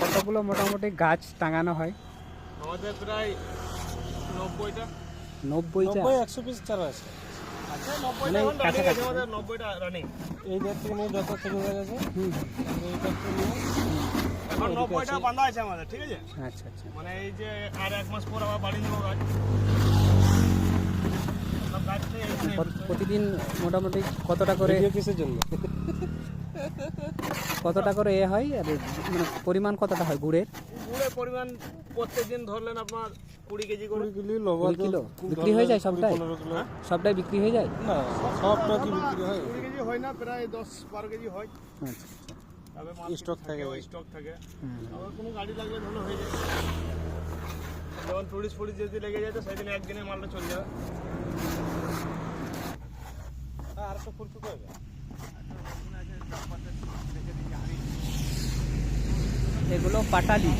কতগুলো মোটামুটি গাছ টাঙানো হয়? আমাদের প্রায় নব্বইটা। নব্বইটা? একশো পিস চারা আছে। আচ্ছা, মানে এই ব্যাগটি নিয়ে যত হয়ে গেছে এই ব্যাগটি নিয়ে এখন নব্বইটা আছে আমাদের ঠিক আছে? আচ্ছা আচ্ছা। মানে এই যে আর এক মাস পর আবার বাড়ি নেব গাছ। প্রতিদিন মোটামুটি কতটা করে ভিডিও কিসের জন্য? কতটা করে এ হয় আর মানে পরিমাণ কতটা হয় গুড়ের? গুড়ের পরিমাণ প্রত্যেক দিন ধরলেন আপনার কুড়ি কেজি করে। কুড়ি কিলো কুড়ি কিলো? বিক্রি হয়ে যায় সবটাই? সবটাই বিক্রি হয়ে যায়? না সবটা কি বিক্রি হয়? কুড়ি কেজি হয় না প্রায় দশ বারো কেজি হয়। আচ্ছা। তবে মাল Stock থাকে ওই। স্টক থাকে। আবার কোনো গাড়ি লাগলে ধরো হয়ে যায়। যেমন টুরিস্ট ফুরিস্ট যদি লেগে যায় তো সেদিন একদিনে মালটা চলে যাবে। এগুলো পাটালি।